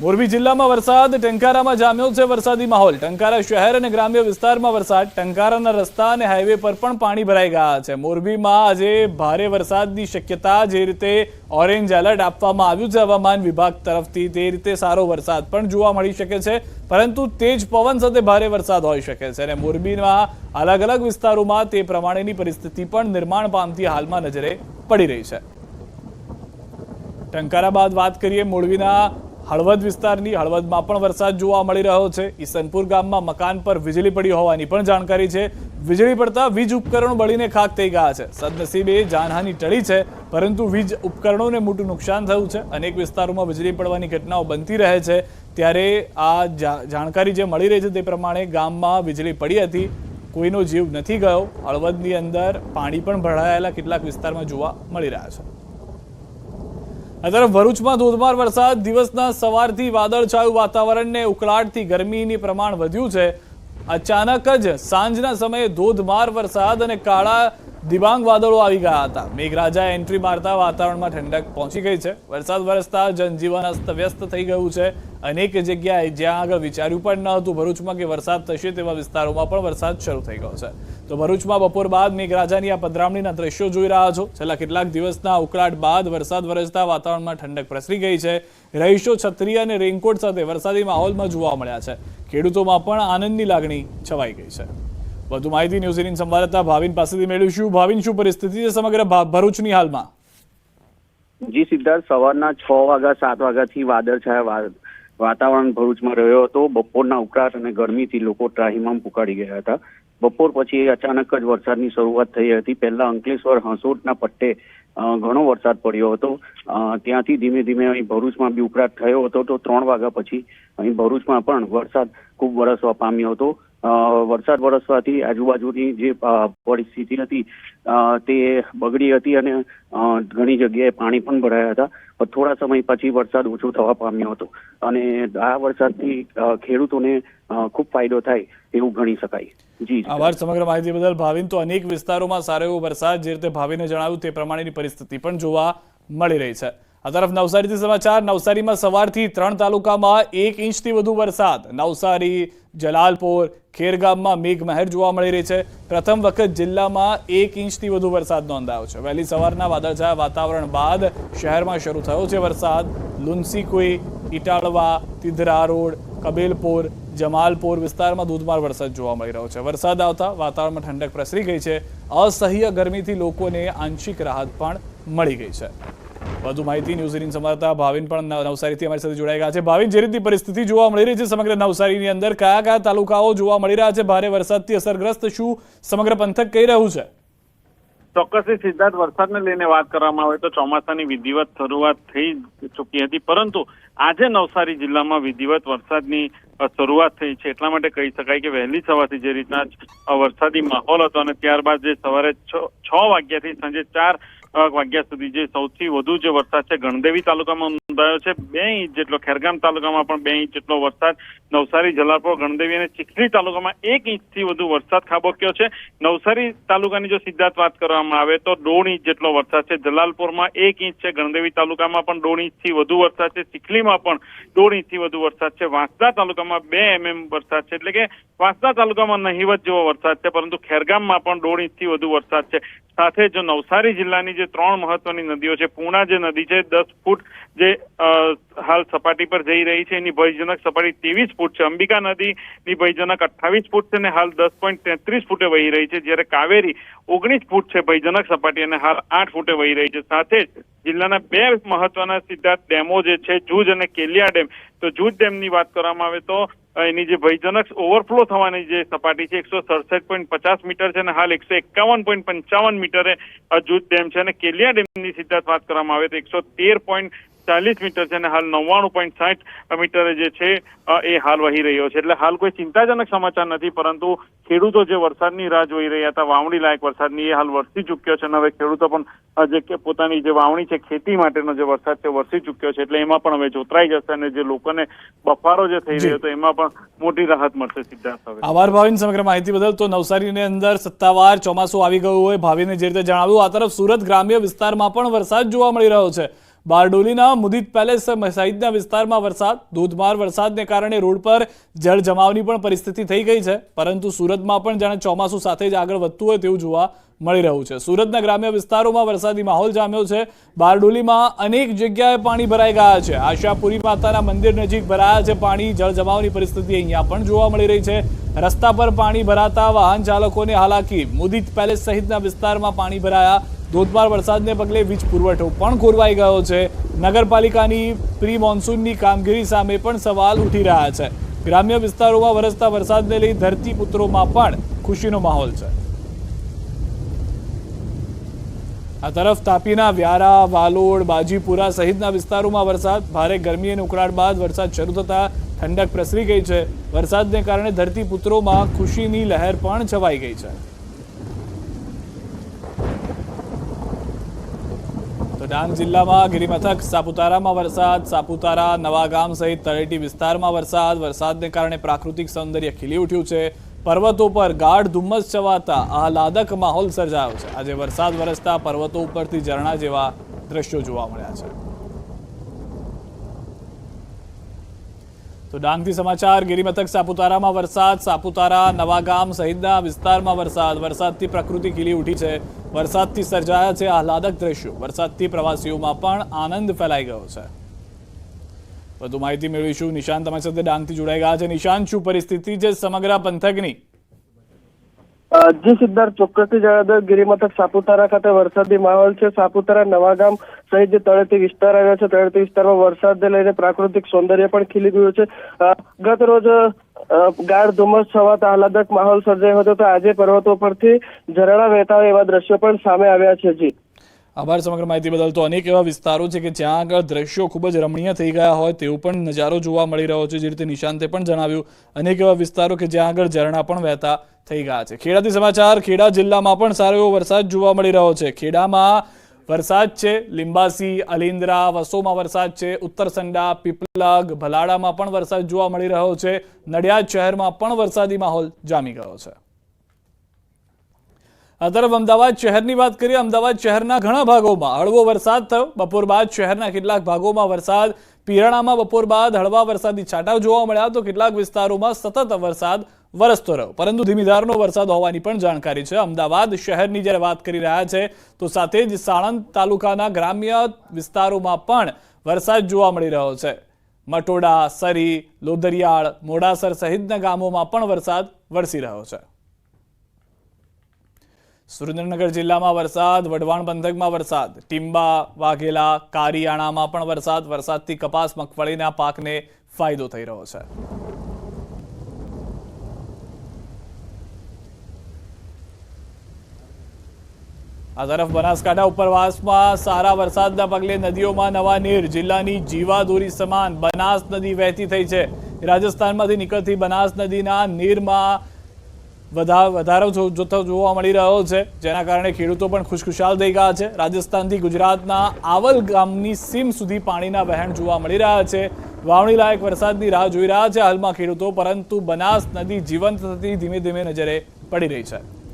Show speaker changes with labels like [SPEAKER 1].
[SPEAKER 1] મોરબી જિલ્લામાં વરસાદ, ટંકારામાં જામ્યો છે વરસાદી માહોલ. ટંકારા શહેર અને ગ્રામ્ય વિસ્તારમાં વરસાદ, ટંકારાના રસ્તા અને હાઈવે પર પણ પાણી ભરાઈ ગયા છે. મોરબીમાં આજે ભારે વરસાદની શક્યતા જે રીતે ઓરેન્જ એલર્ટ આપવામાં આવ્યું છે હવામાન વિભાગ તરફથી, તે રીતે સારો વરસાદ પણ જોવા મળી શકે છે. પરંતુ તેજ પવન સાથે ભારે વરસાદ હોઈ શકે છે અને મોરબીમાં અલગ અલગ વિસ્તારોમાં તે પ્રમાણેની પરિસ્થિતિ પણ નિર્માણ પામતી હાલમાં નજરે પડી રહી છે. ટંકારા બાદ વાત કરીએ મોરબીના હળવદ વિસ્તારની હળવદમાં પણ વરસાદ જોવા મળી રહ્યો છે. ઈસનપુર ગામમાં મકાન પર વીજળી પડી હોવાની પણ જાણકારી છે. વીજળી પડતા વીજ ઉપકરણો બળીને ખાક થઈ ગયા છે. સદનસીબે જાનહાની ટળી છે, પરંતુ વીજ ઉપકરણોને મોટું નુકસાન થયું છે. અનેક વિસ્તારોમાં વીજળી પડવાની ઘટનાઓ બનતી રહે છે. ત્યારે આ જાણકારી જે મળી રહી છે તે પ્રમાણે ગામમાં વીજળી પડી હતી. કોઈનો જીવ નથી ગયો. હળવદની અંદર પાણી પણ ભરાયેલા કેટલાક વિસ્તારમાં જોવા મળી રહ્યા છે. તરફ ભરૂચમાં ધોધમાર વરસાદ, દિવસના સવારથી વાદળછાયું વાતાવરણને ઉકળાટથી ગરમીની પ્રમાણ વધ્યું છે. અચાનક જ સાંજના સમયે ધોધમાર વરસાદ અને કાળા દિબાંગ વાદળો આવી ગયા હતા. મેઘરાજા એન્ટ્રી મારતા વાતાવરણમાં ઠંડક પહોંચી ગઈ છે. વરસાદ વરસતા જનજીવન અસ્તવ્યસ્ત થઈ ગયું છે. અનેક જગ્યાએ જ્યાં આગળ વિચાર્યું પણ ન હતું ભરૂચમાં કે વરસાદ થશે તેવા વિસ્તારોમાં પણ વરસાદ શરૂ થઈ ગયો છે. તો ભરૂચમાં બપોર બાદ મેઘરાજાની આ પધરામણીના દ્રશ્યો જોઈ રહ્યા છો. છેલ્લા કેટલાક દિવસના ઉકળાટ બાદ વરસાદ વરસતા વાતાવરણમાં ઠંડક પ્રસરી ગઈ છે. રહીશો છત્રી અને રેઇનકોટ સાથે વરસાદી માહોલમાં જોવા મળ્યા છે. ખેડૂતોમાં પણ આનંદની લાગણી છવાઈ ગઈ છે. વધુ માહિતી ન્યૂઝ એટીન સંવાદદાતા ભાવિન પાસેથી મેળવીશું. ભાવિન, શું પરિસ્થિતિ છે સમગ્ર ભરૂચની હાલમાં?
[SPEAKER 2] જી સિદ્ધાર્થ, સવારના છ વાગ્યા, સાત વાગ્યાથી વાદળછાયા વાતાવરણ ભરૂચમાં રહ્યો હતો. બપોરના ઉકળાટ અને ગરમીથી લોકો ત્રાહિમામ પુકારી ગયા હતા. બપોર પછી અચાનક જ વરસાદની શરૂઆત થઈ હતી. પહેલા અંકલેશ્વર, હંસોટના પટ્ટે ઘણો વરસાદ પડ્યો હતો. ત્યાંથી ધીમે ધીમે અહીં ભરૂચમાં બી ઉકળાટ થયો હતો. તો ત્રણ વાગ્યા પછી અહીં ભરૂચમાં પણ વરસાદ ખૂબ વરસવા પામ્યો હતો. વરસાદ વરસવાથી આજુબાજુની જે પરિસ્થિતિ હતી તે બગડી હતી અને ઘણી જગ્યાએ પાણી પણ ભરાયા હતા. પણ થોડા સમય પછી વરસાદ ઓછો થવા પામ્યો હતો. અને આ વરસાદથી ખેડૂતોને ખૂબ ફાયદો થાય એવું ગણી શકાય. જી.
[SPEAKER 1] આભાર. સમગ્ર માહિતી બદલ ભાવિન તો અનેક વિસ્તારોમાં સારો એવો વરસાદ જે રીતે ભાવિને જણાવ્યું તે પ્રમાણેની પરિસ્થિતિ પણ જોવા મળી રહી છે. આ તરફ નવસારીથી સમાચાર. નવસારીમાં સવારથી ત્રણ તાલુકામાં એક ઇંચથી વધુ વરસાદ. નવસારી, જલાલપોર, ખેરગામમાં મેઘમહેર જોવા મળી રહી છે. પ્રથમ વખત જિલ્લામાં એક ઇંચથી વધુ વરસાદ નોંધાયો છે. વહેલી સવારના વાદળછાયા વાતાવરણ બાદ શહેરમાં શરૂ થયો છે વરસાદ. લુન્સીકુઈ, ઇટાળવા, તિધરા રોડ, કબેલપુર, જમાલપુર વિસ્તારમાં ધોધમાર વરસાદ જોવા મળી રહ્યો છે. વરસાદ આવતા વાતાવરણમાં ઠંડક પ્રસરી ગઈ છે. અસહ્ય ગરમીથી લોકોને આંશિક રાહત પણ મળી ગઈ છે. વધુ માહિતી ન્યૂઝ સંવાદદાતા ભાવિન પણ નવસારીથી અમારી સાથે જોડાઈ ગયા છે. ભાવિન, જે રીતની પરિસ્થિતિ જોવા મળી રહી છે સમગ્ર નવસારીની અંદર? કયા કયા તાલુકાઓ જોવા મળી રહ્યા છે? ભારે વરસાદથી અસરગ્રસ્ત શું સમગ્ર પંથક કહી રહ્યું છે?
[SPEAKER 3] ચોક્કસથી સિદ્ધાર્થ, વરસાદને લઈને વાત કરવામાં આવે તો ચોમાસાની વિધિવત શરૂઆત થઈ ચૂકી હતી. પરંતુ આજે નવસારી જિલ્લામાં વિધિવત વરસાદની શરૂઆત થઈ છે. એટલા માટે કહી શકાય કે વહેલી સવારથી જે રીતના વરસાદી માહોલ હતો અને ત્યારબાદ જે સવારે છ વાગ્યાથી સાંજે ચાર વાગ્યા સુધી જે સૌથી વધુ જે વરસાદ છે, ગણદેવી તાલુકામાં નોંધાયો છે. બે ઇંચ જેટલો ખેરગામ તાલુકામાં પણ બે ઇંચ જેટલો વરસાદ. નવસારી, જલાલપોર, ગણદેવી અને ચીખલી તાલુકામાં એક ઇંચથી વધુ વરસાદ ખાબક્યો છે. નવસારી તાલુકાની જો સિદ્ધાર્થ વાત કરવામાં આવે તો દોઢ ઇંચ જેટલો વરસાદ છે. જલાલપુરમાં એક ઇંચ છે. ગણદેવી તાલુકામાં પણ દોઢ ઇંચથી વધુ વરસાદ છે. ચીખલીમાં પણ દોઢ ઇંચથી વધુ વરસાદ છે. વાંસદા તાલુકામાં બે એમએમ વરસાદ છે. એટલે કે વાંસદા તાલુકામાં નહીવત જેવો વરસાદ છે, પરંતુ ખેરગામમાં પણ દોઢ ઇંચથી વધુ વરસાદ છે. સાથે જો નવસારી જિલ્લાની જે ત્રણ મહત્વની નદીઓ છે. પૂર્ણા જે નદી છે, દસ ફૂટ જે હાલ સપાટી પર જઈ રહી છે, એની ભયજનક સપાટી ત્રેવીસ ફૂટ છે. અંબિકા નદીની ભયજનક અઠ્ઠાવીસ ફૂટ છે અને હાલ દસ પોઈન્ટ તેત્રીસ ફૂટે વહી રહી છે. જ્યારે કાવેરી ઓગણીસ ફૂટ છે ભયજનક સપાટી અને હાલ આઠ ફૂટે વહી રહી છે. સાથે જ જિલ્લાના બે મહત્વના સિદ્ધાર્થ ડેમો જે છે, જૂજ અને કેલિયા ડેમ. તો જૂજ ડેમની વાત કરવામાં આવે તો એની જે ભયજનક ઓવરફ્લો થવાની જે સપાટી છે એકસો સડસઠ પોઈન્ટ પચાસ મીટર છે અને હાલ એકસો એકાવન પોઈન્ટ પંચાવન મીટરે અ, ડેમ છે અને કેલિયા ડેમની સિદ્ધાર્થ વાત કરવામાં આવે તો એકસો તેર પોઈન્ટ ચાલીસ મીટર છે અને હાલ નવ્વાણું પોઈન્ટ સાઠ મીટરે જે છે એ હાલ વહી રહ્યો છે. એટલે હાલ કોઈ ચિંતાજનક સમાચાર નથી પરંતુ ખેડૂતો જે વરસાદની રાહ જોઈ રહ્યા હતા વાવણી લાયક વરસાદની એ હાલ વરસી ચૂક્યો છે. અને હવે ખેડૂતો પણ જે પોતાની જે વાવણી છે ખેતી માટેનો જે વરસાદ છે વરસી ચૂક્યો છે. એટલે એમાં પણ હવે જોતરાઈ જશે અને જે લોકોને બફારો જે થઈ રહ્યો હતો એમાં પણ મોટી રાહત મળશે સિદ્ધાર્થ હવે.
[SPEAKER 1] આભાર ભાવિન સમગ્ર માહિતી બદલ. તો નવસારીની અંદર સત્તાવાર ચોમાસું આવી ગયું હોય ભાવિને જે રીતે જણાવ્યું આ તરફ સુરત ગ્રામ્ય વિસ્તારમાં પણ વરસાદ જોવા મળી રહ્યો છે. બારડોલીના મુદિત પેલેસ સહિતના વિસ્તારમાં વરસાદ, ધોધમાર વરસાદને કારણે રોડ પર જળ જમાવની પણ પરિસ્થિતિ થઈ ગઈ છે. પરંતુ સુરતમાં પણ જાણે ચોમાસું સાથે જ આગળ વધતું હોય તેવું જોવા મળી રહ્યું છે. સુરતના ગ્રામ્ય વિસ્તારોમાં વરસાદી માહોલ જામ્યો છે. બારડોલીમાં અનેક જગ્યાએ પાણી ભરાઈ ગયા છે. આશાપુરી માતાના મંદિર નજીક ભરાયા છે. પાણી, જળ જમાવની પરિસ્થિતિ અહીંયા પણ જોવા મળી રહી છે. રસ્તા પર પાણી ભરાતા વાહન ચાલકોને હાલાકી, મુદિત પેલેસ સહિતના વિસ્તારમાં પાણી ભરાયા ધોધમાર વરસાદને પગલે વીજ પુરવઠો પણ ખોરવાઈ ગયો છે. નગરપાલિકાની પ્રી મોન્સૂનની કામગીરી સામે પણ સવાલ ઉઠી રહ્યા છે. ગ્રામ્ય વિસ્તારોમાં વરસતા વરસાદને લઈ ધરતીપુત્રોમાં પણ ખુશીનો માહોલ છે. આ તરફ તાપીના વ્યારા, વાલોડ, બાજીપુરા સહિતના વિસ્તારોમાં વરસાદ, ભારે ગરમી અને ઉકળાટ બાદ વરસાદ શરૂ થતા ઠંડક પ્રસરી ગઈ છે. વરસાદને કારણે ધરતીપુત્રોમાં ખુશીની લહેર પણ છવાઈ ગઈ છે. ડાંગ જિલ્લામાં ગિરિમથક, સાપુતારામાં વરસાદ, સાપુતારા નવાગામ સહિત તળેટી વિસ્તારમાં વરસાદ. વરસાદને કારણે પ્રાકૃતિક સૌંદર્ય ખીલી ઉઠ્યું છે. પર્વતો પર ગાઢ ધુમ્મસ છવાતા આહલાદક માહોલ સર્જાયો છે. આજે વરસાદ વરસતા પર્વતો ઉપરથી ઝરણા જેવા દ્રશ્યો જોવા મળ્યા છે. તો ડાંગથી સમાચાર, ગિરિમથક, સાપુતારામાં વરસાદ, સાપુતારા નવાગામ સહિતના વિસ્તારમાં વરસાદ. વરસાદથી પ્રકૃતિ ખીલી ઉઠી છે. વરસાદથી સર્જાયા છે આહલાદક દ્રશ્યો. વરસાદથી પ્રવાસીઓમાં પણ આનંદ ફેલાઈ ગયો છે. વધુ માહિતી મેળવીશું. નિશાંત તમારી સાથે ડાંગથી જોડાઈ ગયા છે. નિશાંત શું પરિસ્થિતિ છે સમગ્ર પંથકની?
[SPEAKER 4] જી સિદ્ધાર્થ, ચોક્કસથી જણાવી દઉં. ગિરિમથક સાપુતારા ખાતે વરસાદી માહોલ છે. સાપુતારા નવાગામ સહિત જે તળેટી વિસ્તાર આવ્યો છે, તળેટી વિસ્તારમાં વરસાદને લઈને પ્રાકૃતિક સૌંદર્ય પણ ખીલી ગયું છે. ગત રોજ ગાઢ ધુમ્મસ છવાતા આહલાદક માહોલ સર્જાયો હતો. તો આજે પર્વતો પરથી ઝરણા વહેતા હોય એવા દ્રશ્યો પણ સામે આવ્યા છે જી.
[SPEAKER 1] આભાર સમગ્ર માહિતી બદલ. તો અનેક એવા વિસ્તારો છે કે જ્યાં આગળ દ્રશ્યો ખૂબ જ રમણીય થઈ ગયા હોય તેવું પણ નજારો જોવા મળી રહ્યો છે, જે રીતે નિશાંતે પણ જણાવ્યું. અનેક એવા વિસ્તારો કે જ્યાં આગળ ઝરણા પણ વહેતા થઈ ગયા છે. ખેડાથી સમાચાર ખેડા જિલ્લામાં પણ સારો એવો વરસાદ જોવા મળી રહ્યો છે. ખેડામાં વરસાદ છે, લિંબાસી અલિન્દ્રા વસોમાં વરસાદ છે, ઉત્તરસંડા, પીપલગ, ભલાડામાં પણ વરસાદ જોવા મળી રહ્યો છે. નડિયાદ શહેરમાં પણ વરસાદી માહોલ જામી ગયો છે. આ તરફ અમદાવાદ શહેરની વાત કરીએ, અમદાવાદ શહેરના ઘણા ભાગોમાં હળવો વરસાદ થયો. બપોર બાદ શહેરના કેટલાક ભાગોમાં વરસાદ, પીરાણામાં બપોર બાદ હળવા વરસાદી છાંટાઓ જોવા મળ્યા તો કેટલાક વિસ્તારોમાં સતત વરસાદ વરસતો રહ્યો. પરંતુ ધીમીધારનો વરસાદ હોવાની પણ જાણકારી છે. અમદાવાદ શહેરની જ્યારે વાત કરી રહ્યા છે, તો સાથે જ સાણંદ તાલુકાના ગ્રામ્ય વિસ્તારોમાં પણ વરસાદ જોવા મળી રહ્યો છે. મટોડા, સરી, લોદરિયાળ, મોડાસર સહિતના ગામોમાં પણ વરસાદ વરસી રહ્યો છે. સુરેન્દ્રનગર જિલ્લામાં વરસાદ, વઢવાણ પંથકમાં વરસાદ, ટીંબા, વાઘેલા, કારિયાણામાં પણ વરસાદ. વરસાદથી કપાસ, મગફળીના પાકને ફાયદો થઈ રહ્યો છે. આ તરફ બનાસકાંઠા ઉપરવાસમાં સારા વરસાદના પગલે નદીઓમાં નવા નીર, જિલ્લાની જીવાદોરી સમાન બનાસ નદી વહેતી થઈ છે. રાજસ્થાનમાંથી નીકળતી બનાસ નદીના નીરમાં વધા, વધારો જો- જોતો જોવા મળી રહ્યો છે, જેના કારણે ખેડૂતો પણ ખુશખુશાલ થઈ ગયા છે. રાજસ્થાનથી ગુજરાતના આવલ ગામની સીમ સુધી પાણીના વહેણ જોવા મળી રહ્યા છે. વાવણી લાયક વરસાદની રાહ જોઈ રહ્યા છે હાલમાં ખેડૂતો, પરંતુ બનાસ નદી જીવંત થતી ધીમે ધીમે નજરે પડી રહી છે.